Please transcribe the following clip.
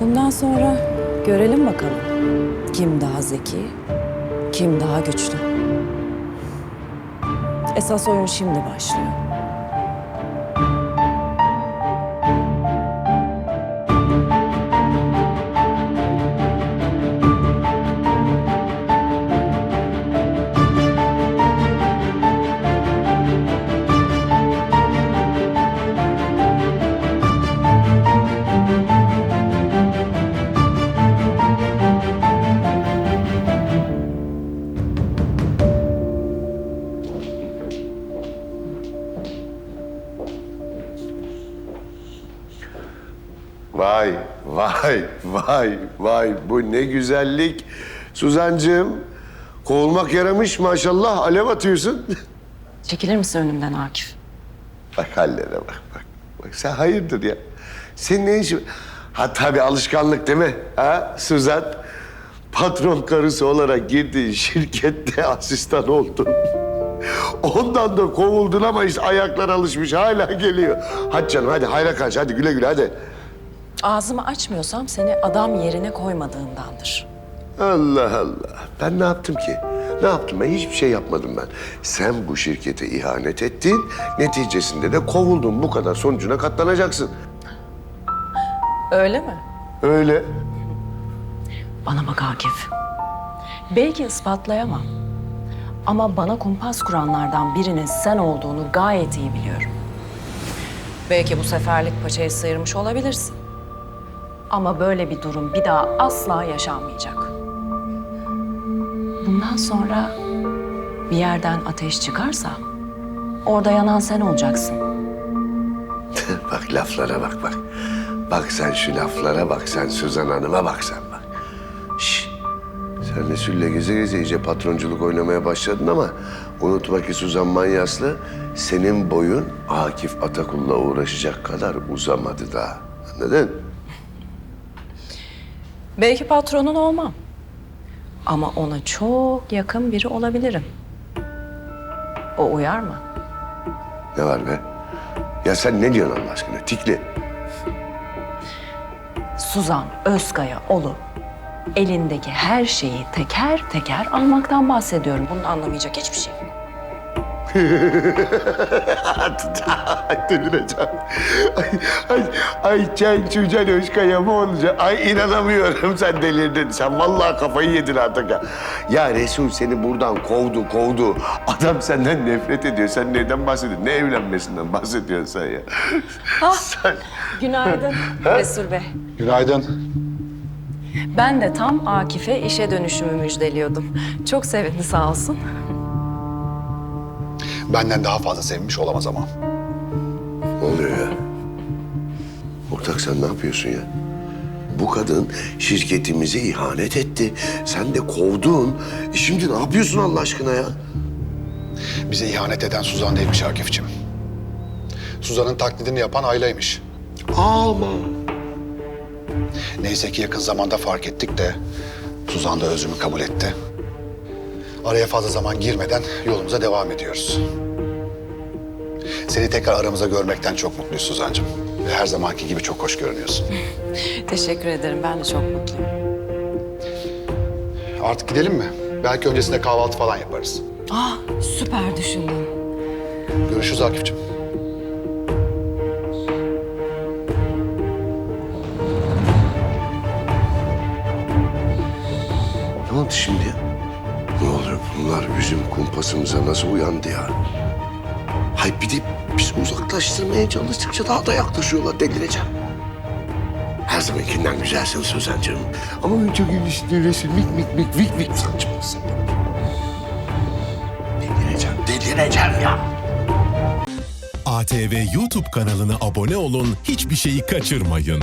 Bundan sonra görelim bakalım. Kim daha zeki, kim daha güçlü. Esas oyun şimdi başlıyor. Vay, vay, vay, vay. Bu ne güzellik. Suzancığım, kovulmak yaramış maşallah. Alev atıyorsun. Çekilir misin önümden Akif? bak hallere bak, bak. Bak sen hayırdır ya? Senin ne işin? Ha tabii alışkanlık değil mi? Ha Suzan? Patron karısı olarak girdiğin şirkette asistan oldun. Ondan da kovuldun ama işte ayaklar alışmış hala geliyor. Hadi canım hadi hayra kaç hadi güle güle hadi. Ağzımı açmıyorsam seni adam yerine koymadığındandır. Allah Allah. Ben ne yaptım ki? Ne yaptım ben? Hiçbir şey yapmadım ben. Sen bu şirkete ihanet ettin. Neticesinde de kovuldun. Bu kadar sonucuna katlanacaksın. Öyle mi? Öyle. Bana bak Akif. Belki ispatlayamam. Ama bana kumpas kuranlardan birinin sen olduğunu gayet iyi biliyorum. Belki bu seferlik paçayı sıyırmış olabilirsin. Ama böyle bir durum bir daha asla yaşanmayacak. Bundan sonra bir yerden ateş çıkarsa orada yanan sen olacaksın. bak laflara bak bak. Bak sen şu laflara bak sen Suzan Hanım'a bak sen bak. Şş. Sen de Sülle geze geze iyice patronculuk oynamaya başladın ama unutma ki Suzan Manyaslı senin boyun Akif Atakul'la uğraşacak kadar uzamadı daha. Anladın? Belki patronun olmam. Ama ona çok yakın biri olabilirim. O uyar mı? Ne var be? Ya sen ne diyorsun Allah aşkına? Tikli. Suzan Özkaya Olu. Elindeki her şeyi teker teker almaktan bahsediyorum. Bunun anlamayacak hiçbir şey yok. Ay delireceğim. Ay, ay, ay Çen Çucan Özkaya mı olacak? Ay inanamıyorum sen delirdin. Sen vallahi kafayı yedin artık ya. Ya Resul seni buradan kovdu kovdu. Adam senden nefret ediyor. Sen neden bahsediyorsun? Ne evlenmesinden bahsediyorsun sen ya? sen... Günaydın Resul Bey. Günaydın. Ben de tam Akif'e işe dönüşümü müjdeliyordum. Çok sevindi sağ olsun. Benden daha fazla sevinmiş olamaz ama. Ne oluyor ya? Ortak sen ne yapıyorsun ya? Bu kadın şirketimize ihanet etti. Sen de kovdun. E şimdi ne yapıyorsun Allah aşkına ya? Bize ihanet eden Suzan değilmiş Akif'ciğim. Suzan'ın taklidini yapan Ayla'ymış. Alma. Neyse ki yakın zamanda fark ettik de Suzan da özrümü kabul etti. Araya fazla zaman girmeden yolumuza devam ediyoruz. Seni tekrar aramıza görmekten çok mutluyuz Suzan'cığım. Ve her zamanki gibi çok hoş görünüyorsun. Teşekkür ederim. Ben de çok mutluyum. Artık gidelim mi? Belki öncesinde kahvaltı falan yaparız. Ah süper düşündün. Görüşürüz Akif'ciğim. Ne oldu şimdi ya? Bizim kumpasımıza nasıl uyandı ya? Hay bir de biz uzaklaştırmaya çalıştıkça daha da yaklaşıyorlar delireceğim. Her zamankinden güzelsin Suzancığım. Ama önce gülüşlü resim mik mik mik vik vik saçmalısın. Delireceğim, delireceğim ya. ATV YouTube kanalına abone olun, hiçbir şeyi kaçırmayın.